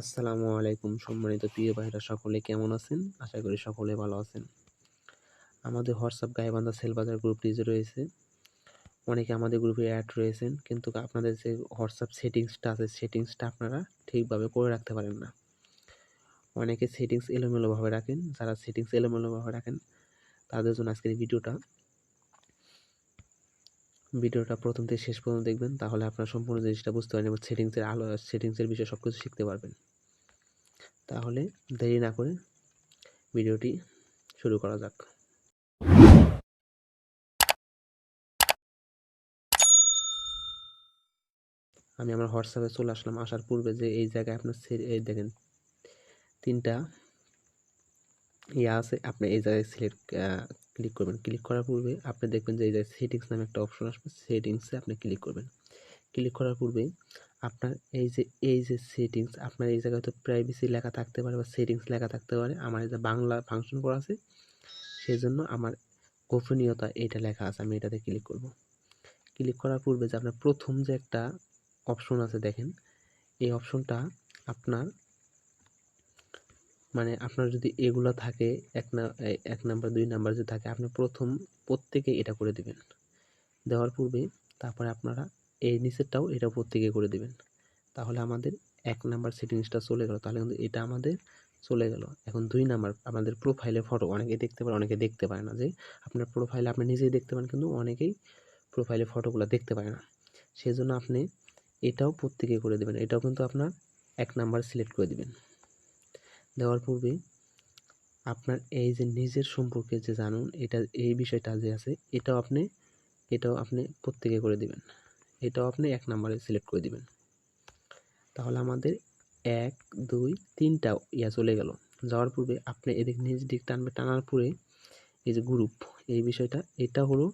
আসসালামু আলাইকুম সম্মানিত প্রিয় ভাইরা, সকলে কেমন আছেন? আশা করি সকলে ভালো আছেন। আমাদের হোয়াটসঅ্যাপ গায়েবান্ধা সেলবাজার গ্রুপটি যে রয়েছে। অনেকে আমাদের গ্রুপে অ্যাড রয়েছেন, কিন্তু আপনাদের যে হোয়াটসঅ্যাপ সেটিংসটা আছে সেটিংসটা আপনারা ঠিকভাবে করে রাখতে পারেন না। অনেকে সেটিংস এলোমেলোভাবে রাখেন, যারা সেটিংস এলোমেলোভাবে রাখেন, তাদের জন্য আজকের ভিডিওটা। ভিডিওটা প্রথম থেকে শেষ পর্যন্ত দেখবেন, তাহলে আপনারা সম্পূর্ণ জিনিসটা বুঝতে পারবেন এবং সেটিংসের আলো সেটিংসের বিষয়ে সব কিছু শিখতে পারবেন। তাহলে দেরি না করে ভিডিওটি শুরু করা যাক। আমি আমার হোয়াটসঅ্যাপে চলে আসলাম। আসার পূর্বে যে এই জায়গায় আপনার এই দেখেন, তিনটা ইয়া আছে। আপনি এই জায়গায় সিলেক্ট ক্লিক করবেন। ক্লিক করার পূর্বে আপনি দেখবেন যে এই জায়গায় সেটিংস নামে একটা অপশন আসবে। সেটিংসে আপনি ক্লিক করবেন। ক্লিক করার পূর্বে আপনার এই যে এই যে সেটিংস আপনার এই জায়গায় তো প্রাইভেসি লেখা থাকতে পারে বা সেটিংস লেখা থাকতে পারে। আমার এই যে বাংলা ফাংশন করা আছে সেই জন্য আমার গোপনীয়তা এটা লেখা আছে, আমি এটাতে ক্লিক করব। ক্লিক করার পূর্বে যে আপনার প্রথম যে একটা অপশন আছে দেখেন, এই অপশনটা আপনার মানে আপনার যদি এগুলো থাকে, এক এক নাম্বার দুই নাম্বার যদি থাকে, আপনি প্রথম প্রত্যেকে এটা করে দিবেন। দেওয়ার পূর্বে তারপরে আপনারা এই নিচেরটাও এটা প্রত্যেকে করে দিবেন। তাহলে আমাদের এক নাম্বার সেটিংসটা চলে গেল। তাহলে কিন্তু এটা আমাদের চলে গেল। এখন দুই নাম্বার আমাদের প্রোফাইলে ফটো অনেকে দেখতে পারে, অনেকে দেখতে পারে না যে আপনার প্রোফাইলে আপনি নিজেই দেখতে পান কিন্তু অনেকেই প্রোফাইলে ফটোগুলো দেখতে পারে না। সেই জন্য আপনি এটাও প্রত্যেকে করে দেবেন। এটাও কিন্তু আপনার এক নাম্বার সিলেক্ট করে দিবেন। দেওয়ার পূর্বে আপনার এই যে নিজের সম্পর্কে যে জানুন, এটা, এই বিষয়টা যে আছে, এটাও আপনি এটাও আপনি প্রত্যেকে করে দিবেন। এটাও আপনি এক নাম্বারে সিলেক্ট করে দিবেন। তাহলে আমাদের এক, দুই, তিনটা ইয়া চলে গেল। যাওয়ার পূর্বে আপনি এদিক নিজ দিক টানবে, টানার পরে এই যে গ্রুপ এই বিষয়টা, এটা হলো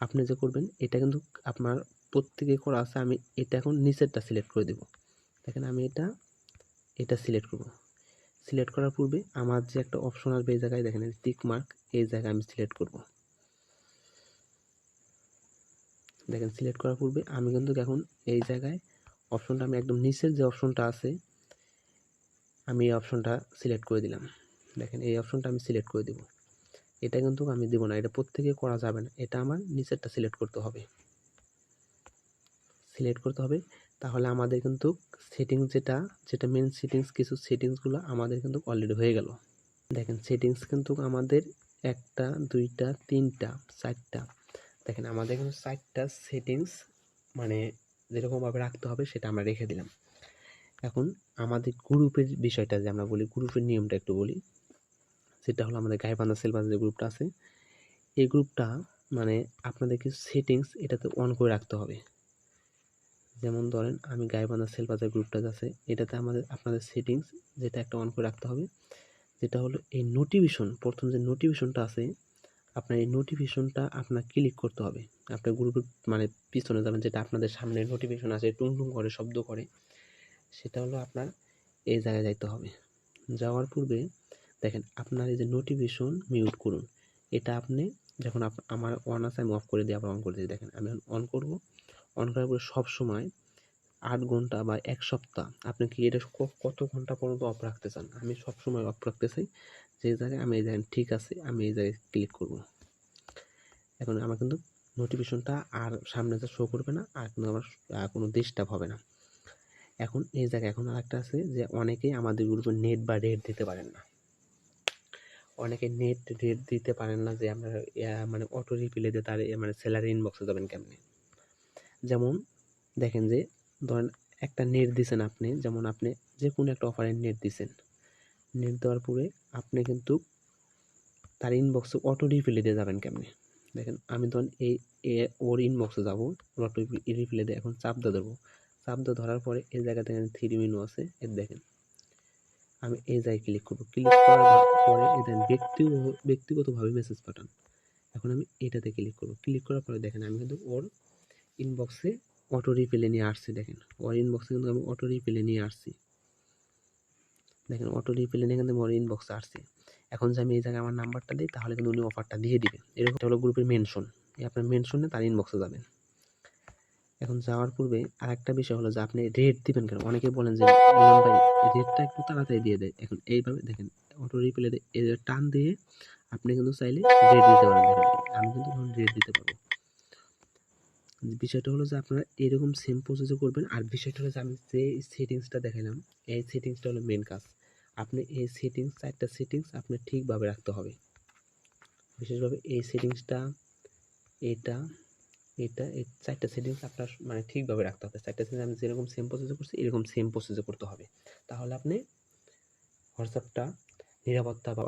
আপনি যে করবেন, এটা কিন্তু আপনার প্রত্যেকে করা আছে, আমি এটা এখন নিচেরটা সিলেক্ট করে দেব। দেখেন আমি এটা এটা সিলেক্ট করব। সিলেক্ট করার পূর্বে আমার যে একটা অপশন আসবে এই জায়গায়, দেখেন টিক মার্ক এই জায়গায় আমি সিলেক্ট করব। দেখেন সিলেক্ট করার পূর্বে আমি কিন্তু এখন এই জায়গায় অপশনটা আমি একদম নিচের যে অপশনটা আছে, আমি এই অপশনটা সিলেক্ট করে দিলাম। দেখেন এই অপশনটা আমি সিলেক্ট করে দেব। এটা কিন্তু আমি দেবো না, এটা প্রত্যেকে করা যাবে না, এটা আমার নিচেরটা সিলেক্ট করতে হবে। সিলেক্ট করতে হবে, তাহলে আমাদের কিন্তু সেটিংস যেটা যেটা মেন সেটিংস কিছু সেটিংসগুলো আমাদের কিন্তু অলরেডি হয়ে গেল। দেখেন সেটিংস কিন্তু আমাদের একটা, দুইটা, তিনটা, চারটা দেখেন, আমাদের এখানে চারটা সেটিংস মানে যেরকমভাবে রাখতে হবে সেটা আমরা রেখে দিলাম। এখন আমাদের গ্রুপের বিষয়টা যে আমরা বলি গ্রুপের নিয়মটা একটু বলি, সেটা হলো আমাদের গায়েবান্ধা সেলবাজ যে গ্রুপটা আছে, এই গ্রুপটা মানে আপনাদের কিছু সেটিংস এটাতে অন করে রাখতে হবে। যেমন ধরেন, আমি গায়েবান্ধা সেলবাজার গ্রুপটা আছে, এটাতে আমাদের, আপনাদের সেটিংস যেটা একটা অন করে রাখতে হবে, যেটা হলো এই নোটিফিকেশন প্রথম যে নোটিফিকেশনটা আছে আপনার এই নোটিফিকেশনটা আপনার ক্লিক করতে হবে। আপনার গ্রুপের মানে পিছনে যাবেন, যেটা আপনাদের সামনে নোটিফিকেশন আছে, টুং টুং করে শব্দ করে, সেটা হলো আপনার এই জায়গায় যাইতে হবে। যাওয়ার পূর্বে দেখেন, আপনার এই যে নোটিফিকেশন মিউট করুন। এটা আপনি যখন আমার অন আছে, আমি অফ করে দিই, আবার অন করে দিই। দেখেন, আমি অন করব। অন করার পরে সব সময় আট ঘণ্টা বা এক সপ্তাহ আপনি কি এটা কত ঘণ্টা পর্যন্ত অফ রাখতে চান? আমি সবসময় অফ রাখতে চাই। যে জায়গায় আমি এই জায়গায় ঠিক আছে, আমি এই জায়গায় ক্লিক করব। এখন আমার কিন্তু নোটিফিকেশনটা আর সামনে যা শো করবে না, আর কিন্তু আমার কোনো ডিস্টার্ব হবে না। এখন এই জায়গায় এখন আরেকটা আছে যে অনেকেই আমাদের গ্রুপে নেট বা রেট দিতে পারেন না। অনেকে নেট রেট দিতে পারেন না যে আমরা মানে অটো রিপ্লে দিয়ে তার মানে স্যালারি ইনবক্সে যাবেন কেমনি? যেমন দেখেন যে, ধরেন একটা নেট দিছেন আপনি, যেমন আপনি যে কোনো একটা অফারের নেট দিছেন। নেট দেওয়ার পরে আপনি কিন্তু তার ইনবক্সে অটো রিপ্লে দিয়ে যাবেন কেমনি? দেখেন, আমি ধরুন এই ওর ইনবক্সে যাব অটো রিপ্লে দিয়ে এখন চাপ দিয়ে দেবো চাপ দিয়ে ধরার পরে এই জায়গাতে থ্রি মেনু আছে এর দেখেন। আমি এই জায়গায় ক্লিক করব। ক্লিক করার পরে এই দেখেন ব্যক্তিগত ব্যক্তিগতভাবে মেসেজ পাঠান এখন আমি এটাতে ক্লিক করব। ক্লিক করার পরে দেখেন, আমি কিন্তু ওর ইনবক্সে অটো রিপ্লে নিয়ে আসছি, দেখেন। ওর ইনবক্সে কিন্তু আমি অটো রিপ্লে নিয়ে আসছি। দেখেন অটো রিপ্লে নিয়ে কিন্তু ওর ইনবক্সে আসছি। এখন যে আমি এই জায়গায় আমার নাম্বারটা দিই, তাহলে কিন্তু উনি অফারটা দিয়ে দিবে। এরকম হলো গ্রুপের মেনশন এই আপনার মেনশনে তার ইনবক্সে যাবেন। এখন যাওয়ার পূর্বে আরেকটা বিষয় হলো যে আপনি রেট দিবেন কেন? অনেকে বলেন যে ভাই রেটটা একটু তাড়াতাড়ি দিয়ে দেয়। এখন এইভাবে দেখেন অটো রিপ্লে টান দিয়ে আপনি কিন্তু চাইলে রেট দিতে পারেন। আমি কিন্তু এখন রেট দিতে পারব। বিষয়টা হলো যে আপনারা এরকম সেম প্রসেসে করবেন। আর বিষয়টা হলো যে আমি যে সেটিংসটা দেখালাম এই সেটিংসটা হলো মেন কাজ। আপনি এই সেটিংস চারটা সেটিংস আপনি ঠিকভাবে রাখতে হবে। বিশেষভাবে এই সেটিংসটা এটা এটা, এই চারটা সেটিংস আপনার মানে ঠিকভাবে রাখতে হবে। চারটা সেটিংস আমি যেরকম সেম প্রসেসে করছি, এরকম সেম প্রসেসে করতে হবে। তাহলে আপনি হোয়াটসঅ্যাপটা, নিরাপত্তা বা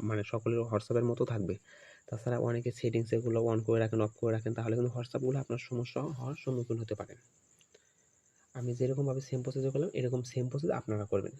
মানে সকলের হোয়াটসঅ্যাপের মতো থাকবে। তাছাড়া অনেকে সেটিংস এগুলো অন করে রাখেন অফ করে রাখেন, তাহলে কিন্তু হোয়াটসঅ্যাপগুলো আপনার সমস্যা হওয়ার সম্মুখীন হতে পারেন। আমি যেরকমভাবে সেম প্রসেসে করলাম, এরকম সেম প্রসেস আপনারা করবেন।